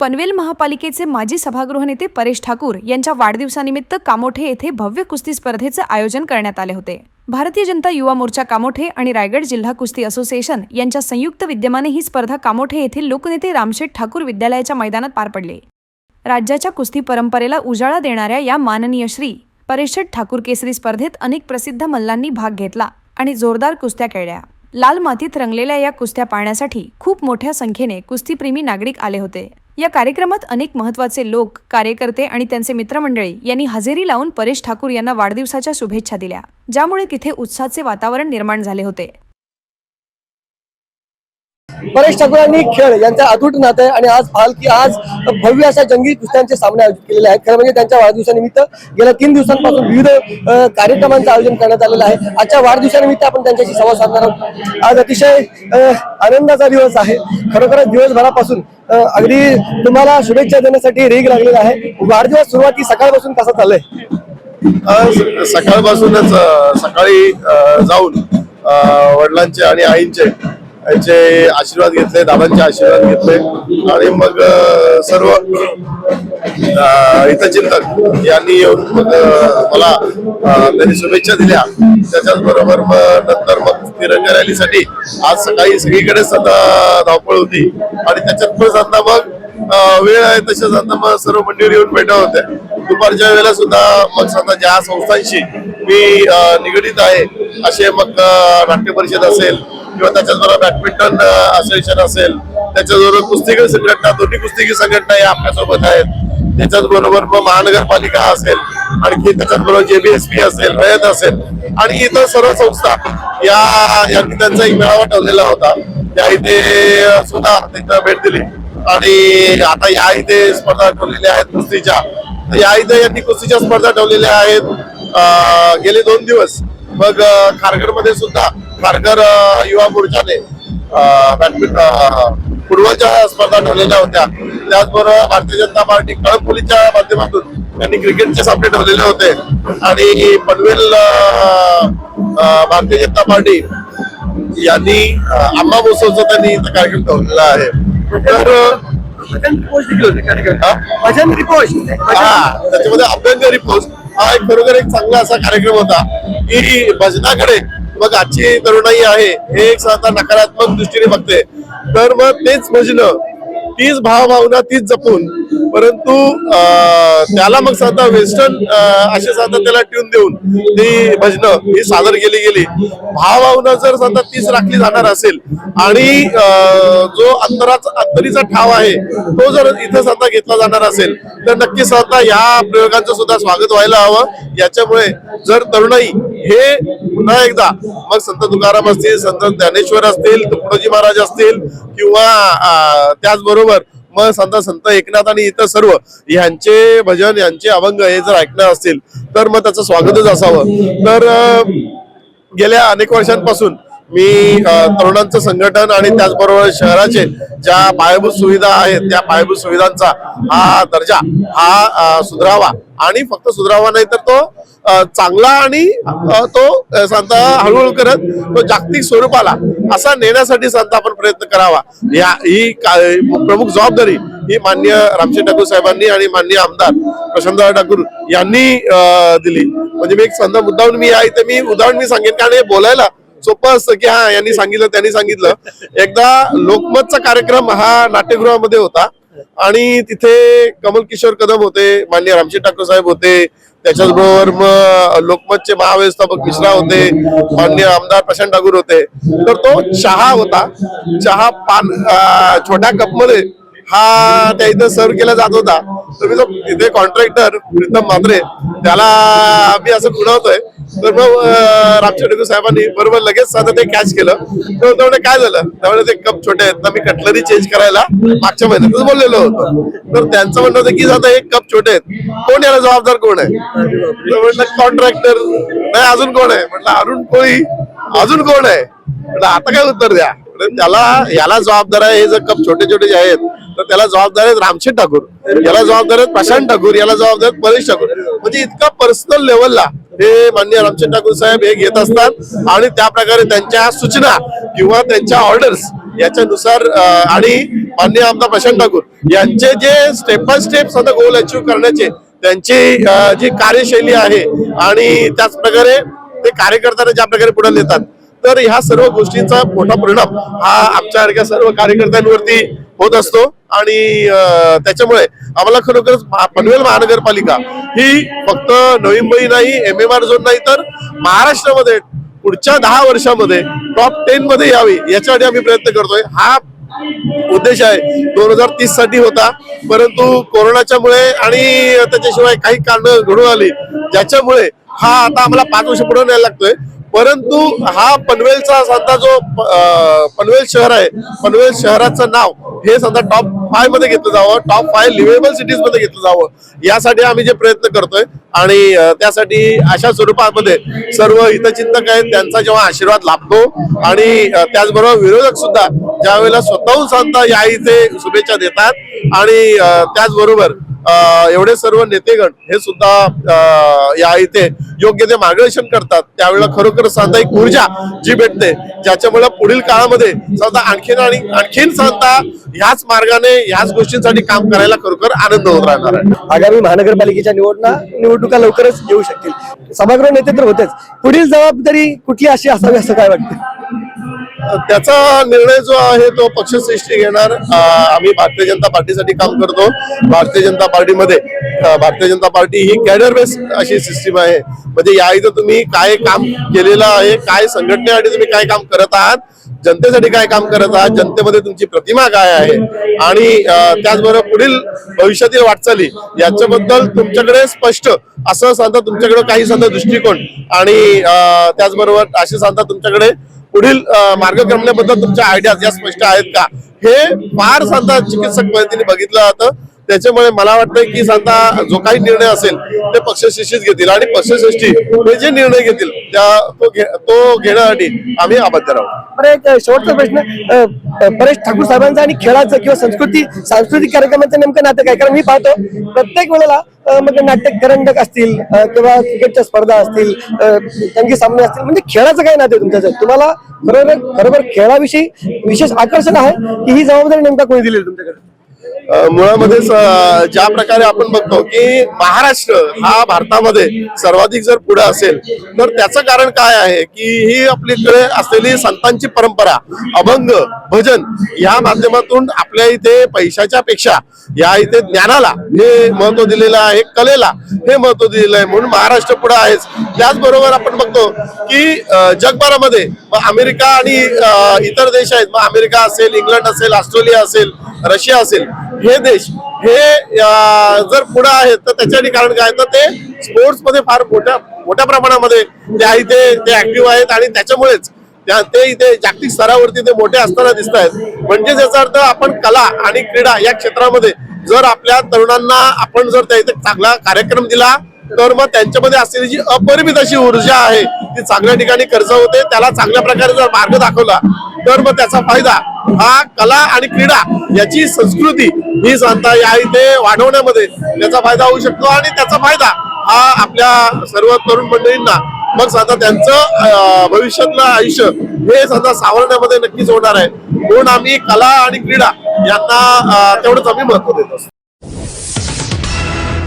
पनवेल महापालिकेचे माजी सभागृह नेते परेश ठाकूर यांच्या वाढदिवसानिमित्त कामोठे येथे भव्य कुस्ती स्पर्धेचं आयोजन करण्यात आले होते. भारतीय जनता युवा मोर्चा कामोठे आणि रायगड जिल्हा कुस्ती असोसिएशन यांच्या संयुक्त विद्यमाने ही स्पर्धा कामोठे येथील लोकनेते रामशेठ ठाकूर विद्यालयाच्या मैदानात पार पडली. राज्याच्या कुस्ती परंपरेला उजाळा देणाऱ्या या माननीय श्री परेशेठ ठाकूर केसरी स्पर्धेत अनेक प्रसिद्ध मल्लांनी भाग घेतला आणि जोरदार कुस्त्या खेळल्या. लाल मातीत रंगलेल्या या कुस्त्या पाहण्यासाठी खूप मोठ्या संख्येने कुस्तीप्रेमी नागरिक आले होते. या कार्यक्रमात अनेक महत्त्वाचे लोक कार्यकर्ते आणि त्यांचे मित्रमंडळी यांनी हजेरी लावून परेश ठाकूर यांना वाढदिवसाच्या शुभेच्छा दिल्या ज्यामुळे तिथे उत्साहाचे वातावरण निर्माण झाले होते. परेश ठाकूरांनी खेळ यांचा अतूट नातं आहे आणि आज पाहाल की आज भव्य अशा जंगी कुस्त्यांचे सामने आयोजित केलेले आहेत. खरं म्हणजे त्यांच्या वाढदिवसानिमित्त गेल्या तीन दिवसांपासून विविध कार्यक्रमांचं आयोजन करण्यात आलेलं आहे. आजच्या वाढदिवसानिमित्त आपण त्यांच्याशी संवाद साधणार आहोत. आज अतिशय आनंदाचा दिवस आहे. खरोखरच दिवसभरापासून अगदी तुम्हाला शुभेच्छा देण्यासाठी रेग लागलेला आहे. वाढदिवस सुरुवाती सकाळपासून कसा चाललंय? आज सकाळपासूनच सकाळी जाऊन वडिलांचे आणि आईंचे यांचे आशीर्वाद घेतले दादांचे आशीर्वाद घेतले. आणि मग सर्व हितचिंतक यांनी येऊन मग मला त्यांनी शुभेच्छा दिल्या. त्याच्याच बरोबर मग नंतर मग तिरंगा रॅलीसाठी आज सकाळी सगळीकडेच आता धावपळ होती. आणि त्याच्यात पण आता मग वेळ आहे तसेच आता मग सर्व मंडळी येऊन भेटा होत्या. दुपारच्या वेळेला सुद्धा मग स्वतः ज्या संस्थांशी मी निगडीत आहे असे मग नाट्य परिषद असेल किंवा त्याच्याचबरोबर बॅडमिंटन असोसिएशन असेल त्याच्याबरोबर कुस्तीगीर संघटना दोन्ही कुस्तीगीर संघटना या आपल्यासोबत आहेत. त्याच्याच बरोबर मग महानगरपालिका असेल आणखी त्याच्याच बरोबर जेबीएसपी असेल रयत असेल आणि इतर सर्व संस्था या यांनी त्यांचा एक मेळावा ठेवलेला होता. त्या इथे सुद्धा तिथं भेट दिली. आणि आता या इथे स्पर्धा ठेवलेल्या आहेत कुस्तीच्या. या इथे यांनी कुस्तीच्या स्पर्धा ठेवलेल्या आहेत अं, गेले दोन दिवस. मग खारघरमध्ये सुद्धा अं, युवा मोर्चाने बॅडमिंटन फुटबॉलच्या स्पर्धा ठेवलेल्या होत्या. त्याचबरोबर भारतीय जनता पार्टी कळंबोलीच्या माध्यमातून त्यांनी क्रिकेटचे सामने ठेवलेले होते. आणि पनवेल भारतीय जनता पार्टी यांनी आंबा महोत्सवचा त्यांनी कार्यक्रम ठेवलेला आहे. तर? हा, त्याच्यामध्ये अभ्यंकरी पोस्ट हा एक खरोखर एक चांगला असा कार्यक्रम होता की भजनाकडे मग आजची तरुणाई आहे हे एक स्वतः नकारात्मक दृष्टीने बघते. तर मग तेच भजन तीच भावभावना तीच जपून. परंतु त्याला मग साधा वेस्टर्न असे साधा त्याला ट्यून देऊन ती भजनं ही सादर केली गेली. भावभावना जर साधा तीच राखली जाणार असेल आणि अं, जो अंतराचा अंतरीचा ठाव आहे तो जर इथं साधा घेतला जाणार असेल तर नक्की साधा या प्रयोगांचं सुद्धा स्वागत व्हायला हवं. याच्यामुळे जर तरुणाई हे पुन्हा एकदा मग संत तुकाराम असतील संत ज्ञानेश्वर असतील तुकडोजी महाराज असतील किंवा त्याचबरोबर मग संत संत एकनाथ आणि इतर सर्व यांचे भजन यांचे अभंग हे जर ऐकणार असतील तर मग त्याचं स्वागतच असावं. तर गेल्या अनेक वर्षांपासून मी तरुणांचं संघटन आणि त्याचबरोबर शहराचे ज्या पायाभूत सुविधा आहेत त्या पायाभूत सुविधांचा हा दर्जा हा सुधारावा. आणि फक्त सुधारावा नाही तर तो चांगला आणि तो सांता हळूहळू करत तो जागतिक स्वरूपाला असा नेण्यासाठी सांता आपण प्रयत्न करावा. या ही प्रमुख जबाबदारी ही मान्य रामशेठ ठाकूर साहेबांनी आणि मान्य आमदार प्रशांतराव ठाकूर यांनी दिली. म्हणजे मी एक संद मुद्दाहून मी आहे तर मी उदाहरण मी सांगेन कारण हे बोलायला सोपं असतं की हा यांनी सांगितलं त्यांनी सांगितलं. एकदा लोकमतचा कार्यक्रम हा नाट्यगृहामध्ये होता. आणि तिथे कमल किशोर कदम होते मान्य रामशेठ ठाकूर साहेब होते. त्याच्याचबरोबर मग लोकमतचे महाव्यवस्थापक मिश्रा होते मान्य आमदार प्रशांत ठाकूर होते. तर तो चहा होता. चहा पान छोट्या कपमध्ये हा त्या इथं सर्व केला जात होता. तर मी इथे कॉन्ट्रॅक्टर प्रीतम म्हात्रे त्याला आम्ही असं खुणवतोय तर मग रामचंद्र साहेबांनी बरोबर लगेच साधं ते कॅच केलं. तर त्यामुळे काय झालं? त्यामुळे ते कप छोटे आहेत तर मी कटलरी चेंज करायला मागच्या महिन्यातच बोललेलो होतो. तर त्यांचं म्हणणं होतं की आता हे कप छोटे आहेत. कोण याला जबाबदार कोण आहे? म्हटलं कॉन्ट्रॅक्टर नाही अजून कोण आहे? म्हटलं अरुण कोळी अजून कोण आहे? म्हटलं आता काय उत्तर द्या. त्याला याला जबाबदार आहे हे जर कप छोटे छोटे जे आहेत तर त्याला जबाबदार आहेत रामशेठ ठाकूर. याला जबाबदार आहेत प्रशांत ठाकूर याला जबाबदार आहेत परेश ठाकूर. म्हणजे इतका पर्सनल लेवलला हे मान्य रामशेठ ठाकूर साहेब हे घेत असतात आणि त्या प्रकारे त्यांच्या सूचना किंवा त्यांच्या ऑर्डर्स याच्यानुसार आणि माननीय आमदार प्रशांत ठाकूर यांचे जे स्टेप बाय स्टेप सध्या गोल अचीव्ह करण्याचे त्यांची जी कार्यशैली आहे आणि त्याच प्रकारे ते कार्यकर्त्यांना ज्या प्रकारे पुढे नेतात. तर ह्या सर्व गोष्टींचा मोठा परिणाम हा आमच्यासारख्या सर्व कार्यकर्त्यांवरती होत असतो आणि त्याच्यामुळे आम्हाला खरोखरच पनवेल महानगरपालिका ही फक्त नवी मुंबई नाही एम एम आर झोन नाही तर महाराष्ट्रामध्ये पुढच्या दहा वर्षामध्ये टॉप टेन मध्ये यावी याच्यासाठी आम्ही प्रयत्न करतोय. हा उद्देश आहे. दोन हजार तीससाठी होता. परंतु कोरोनाच्या मुळे आणि त्याच्याशिवाय काही कारण घडून आली ज्याच्यामुळे हा आता आम्हाला पाच वर्ष पुढे न्यायला लागतोय. परंतु हा पनवेलचा सध्या जो पनवेल शहर आहे पनवेल शहराचं नाव हे सध्या टॉप फायमध्ये घेतलं जावं टॉप फाय लिव्हेबल सिटीजमध्ये घेतलं जावं यासाठी आम्ही जे प्रयत्न करतोय आणि त्यासाठी अशा स्वरूपामध्ये सर्व हितचिंतक आहेत त्यांचा जेव्हा आशीर्वाद लाभतो आणि त्याचबरोबर विरोधक सुद्धा ज्यावेळेला स्वतःहून सांगता या इथे शुभेच्छा देतात आणि त्याचबरोबर एवढे सर्व नेतेगण हे सुद्धा अं, या इथे योग्य ते मार्गदर्शन करतात. त्यावेळेला खरोखर सांता एक ऊर्जा जी भेटते ज्याच्यामुळे पुढील काळामध्ये सांगता आणखीन आणि आणखीन सांगता ह्याच मार्गाने ह्याच गोष्टींसाठी काम करायला खरोखर आनंद होत राहणार आहे. आगामी महानगरपालिकेच्या निवडणा निवडणुका लवकरच येऊ शकतील. सभागृह नेते तर होतेच. पुढील जबाबदारी कुठली अशी असावी असं काय वाटतं? त्याचा निर्णय जो आहे तो पक्षश्रेष्ठी घेणार. आम्ही भारतीय जनता पार्टीसाठी काम करतो. भारतीय जनता पार्टीमध्ये भारतीय जनता पार्टी ही कॅडर बेस अशी सिस्टीम आहे. म्हणजे या इथं तुम्ही काय काम केलेलं आहे काय संघटनेसाठी तुम्ही काय काम करत आहात जनतेसाठी काय काम करत आहात जनतेमध्ये तुमची प्रतिमा काय आहे आणि त्याचबरोबर पुढील भविष्यातील वाटचाली याच्याबद्दल तुमच्याकडे स्पष्ट असं सांगता तुमच्याकडे काही सांगता दृष्टिकोन आणि त्याचबरोबर असे सांगता तुमच्याकडे पुढील मार्गक्रमणाबद्दल तुमच्या आयडिया या स्पष्ट आहेत का? हे फार सांगता चिकित्सक पद्धतीने बघितलं जातं. त्याच्यामुळे मला वाटतं की सांगता जो काही निर्णय असेल ते पक्षश्रेष्ठीच घेतील आणि पक्षश्रेष्ठी हे जे निर्णय घेतील त्या तो घे तो घेण्यासाठी आम्ही आबद्ध राहू. एक शेवटचा प्रश्न परेश ठाकूर साहेबांचा आणि खेळाचं किंवा संस्कृती सांस्कृतिक कार्यक्रमाचं नेमकं नातं काय? कारण मी पाहतो प्रत्येक वेळेला म्हणजे नाट्य करंडक असतील किंवा क्रिकेटच्या स्पर्धा असतील अ, सामने असतील म्हणजे खेळाचं काय नाते तुमच्या तुम्हाला बरोबर बरोबर खेळाविषयी विशेष आकर्षण आहे की ही जबाबदारी नेमका कोणी दिली तुमच्याकडे? मुळामध्येच मुळामध्ये ज्या प्रकारे आपण बघतो की महाराष्ट्र हा भारतामध्ये सर्वाधिक जर पुढे असेल तर त्याचं कारण काय आहे की ही आपल्याकडे असलेली संतांची परंपरा अभंग भजन या माध्यमातून आपल्या इथे पैशाच्या पेक्षा या इथे ज्ञानाला हे महत्त्व दिलेलं आहे कलेला हे महत्त्व दिलेलं आहे. म्हणून महाराष्ट्र पुढे आहेच. त्याचबरोबर आपण बघतो की जगभरामध्ये अमेरिका आणि इतर देश आहेत. मग अमेरिका असेल इंग्लंड असेल ऑस्ट्रेलिया असेल रशिया असेल. हे देश हे जर पुढे आहेत तर त्याच्यासाठी कारण काय? तर ते स्पोर्ट्समध्ये फार मोठ्या मोठ्या प्रमाणामध्ये त्या इथे ते ऍक्टिव्ह आहेत आणि त्याच्यामुळेच ते इथे जागतिक स्तरावरती ते मोठे असताना दिसत आहेत. म्हणजे याचा अर्थ आपण कला आणि क्रीडा या क्षेत्रामध्ये जर आपल्या तरुणांना आपण जर त्या इथे चांगला कार्यक्रम दिला तर मग त्यांच्यामध्ये असलेली जी अपरिमित अशी ऊर्जा आहे ती चांगल्या ठिकाणी कर्ज होते. त्याला चांगल्या प्रकारे जर मार्ग दाखवला तर मग त्याचा फायदा हा कला आणि क्रीडा याची संस्कृती ही सांगता या इथे वाढवण्यामध्ये त्याचा फायदा होऊ शकतो आणि त्याचा फायदा हा आपल्या सर्व तरुण मंडळींना. मग सांगता त्यांचं भविष्यातलं आयुष्य हे सांगता सावरण्यामध्ये नक्कीच होणार आहे. म्हणून आम्ही कला आणि क्रीडा यांना तेवढंच आम्ही महत्त्व देत असतो.